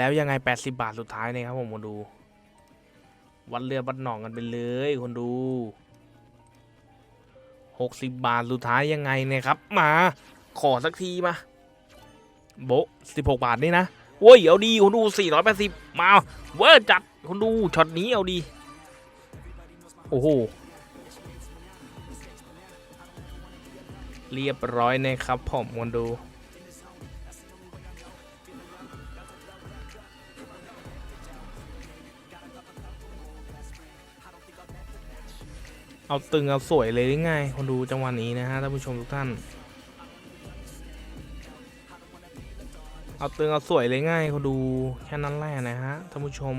แล้วยังไง 80 บาทสุดท้ายเนี่ยครับผมมาดู วัดเรือวัดหนองกันไปเลยคนดู 60 บาทสุดท้ายยังไงเนี่ยครับ มาขอสักทีมา โบ16 บาทนี่นะโว้ยเอาดีคนดู 480 มาเวอร์จัดคนดูช็อตนี้เอาดี โอ้โหเรียบร้อยนะครับผมคนดู เอาตึงเอาสวยเลยหรือไงคนดูจังหวะนี้นะฮะท่านผู้ชมทุกท่าน เอาตึงเอาสวยเลยง่ายคนดูแค่นั้นแหละนะฮะท่านผู้ชม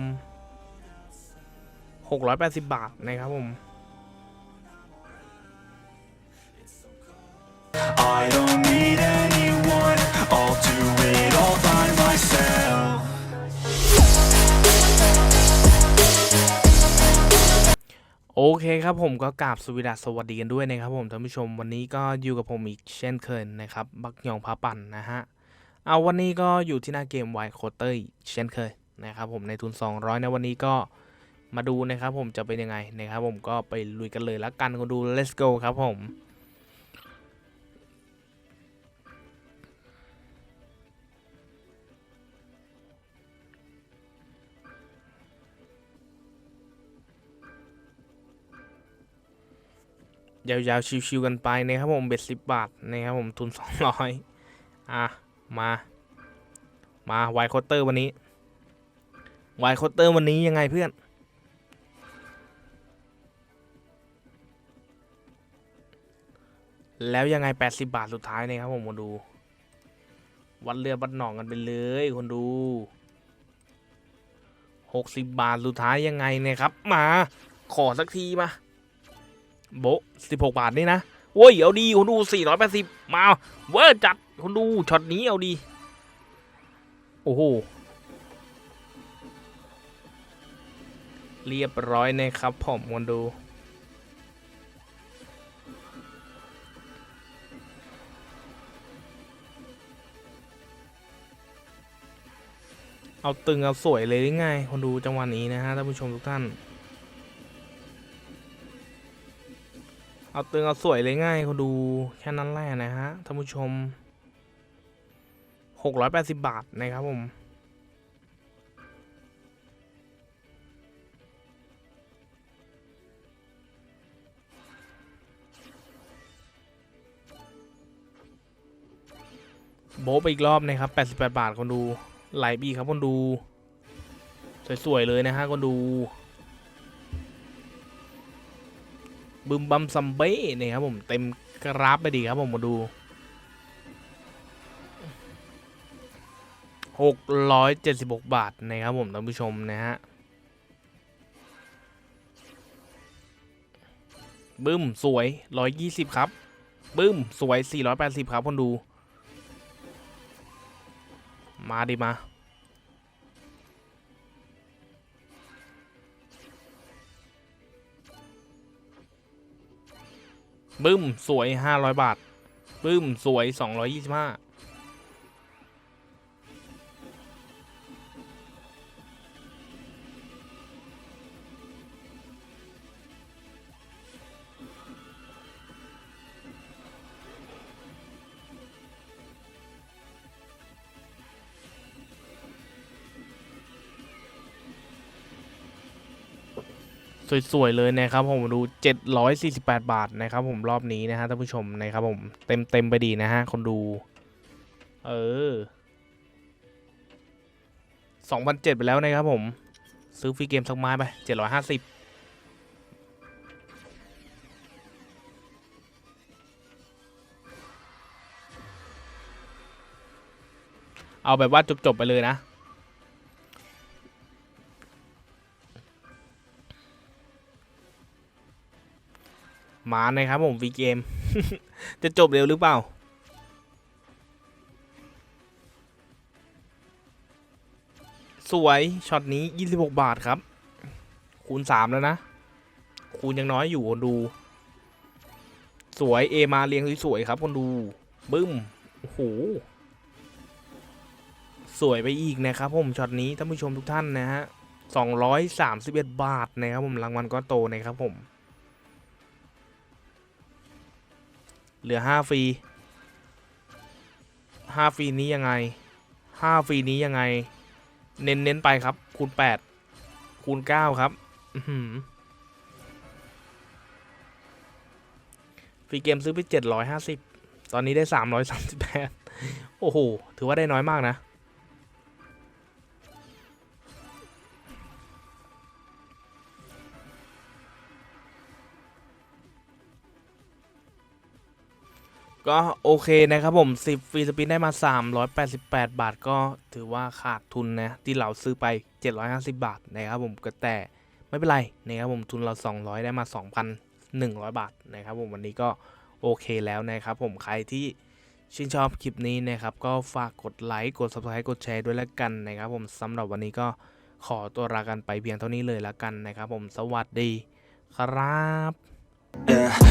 680 บาทนะครับผม I don't need anyone, I'll do โอเคครับผมก็กราบสวีดัสสวัสดีกันด้วยนะครับผมท่านผู้ชมวันนี้ก็อยู่กับผมอีกเช่นเคยนะครับบักยองพาปั่นนะฮะเอาวันนี้ก็อยู่ที่หน้าเกมไวโคเตอร์เช่นเคยนะครับผมในทุน 200นวันนี้ก็มาดูนะครับผมจะเป็นยังไงนะครับผมก็ไปลุยกันเลยละกันก็ดู let's go ครับผม ยาวๆ ชิวๆกันไปนะครับผมเบ็ดสิบบาทนะครับผมทุนสองร้อยอะ มา มาไวโคเตอร์วันนี้ไวโคเตอร์วันนี้ยังไงเพื่อน แล้วยังไง 80 บาทสุดท้ายนะครับผมมาดู วัดเรือบัดหนองกันไปเลยคนดู 60 บาทสุดท้ายยังไงเนี่ยครับ มา ขอสักทีมา โบะ16บาทนี่นะโว้ยเอาดีคนดู480มาเวอร์จัดคนดูช็อตนี้เอาดี โอ้โหเรียบร้อยนะครับผมคนดูเอาตึงเอาสวยเลยหรือไงคนดูจังหวะนี้นะฮะท่านผู้ชมทุกท่าน เอาตึงเอาสวยเลยง่ายเขาดูแค่นั้นแหละนะฮะท่านผู้ชม 680 บาทนะครับผมโบไปอีกรอบนะครับ 88 บาทคนดู ไหลบีครับคนดู สวย ๆ เลยนะฮะคนดู บึมบัมซัมเบ้เนี่ยครับผมเต็มกราฟไปดีครับผมมาดู676บาทนะครับผมท่านผู้ชมนะฮะบึ้มสวย120ครับบึ้มสวย480ครับคนดู มาดิมา บึ้ม สวย 500 บาท บึ้ม สวย 225 สวยๆเลยนะครับผมดู 748 บาทนะครับผมรอบนี้นะฮะท่านผู้ชมนะครับผมเต็มเต็มๆไปดีนะฮะคนดู เออ2,007ไปแล้วนะครับผมซื้อฟรีเกมสักไม้ไป 750เอาแบบว่าจบๆไปเลยนะ มานะครับผมวีเกม จะจบเร็วหรือเปล่า สวยช็อตนี้ 26 บาทครับ คูณ 3 แล้วนะ คูณยังน้อยอยู่คนดู สวยเอมาเรียงสวยๆครับคนดู บึ้ม โอ้โห สวยไปอีกนะครับผมช็อตนี้ท่านผู้ชมทุกท่านนะฮะ231 บาทนะครับผมรางวัลก็โตนะครับผม เหลือ5ฟรี5ฟรีนี้ยังไง5ฟรีนี้ยังไง เน้นเน้นไปครับ คูณ8คูณ9ครับฟรีเกมซื้อไป750ตอนนี้ได้338โอ้โห ถือว่าได้น้อยมากนะ ก็โอเคนะครับผม 10ฟรีสปินได้มา 388 บาทก็ถือว่าขาดทุนนะ ที่เราซื้อไป 750 บาทนะครับผมก็แต่ไม่เป็นไรนะครับผมทุนเรา 200 ได้มา 2,100 บาทนะครับผมวันนี้ก็โอเคแล้วนะครับผมใครที่ชื่นชอบคลิปนี้นะครับ ก็ฝากกดไลค์กด subscribe กดแชร์ด้วยแล้วกันนะครับผมสำหรับวันนี้ก็ขอตัวลากันไปเพียงเท่านี้เลยแล้วกันนะครับผมสวัสดีครับ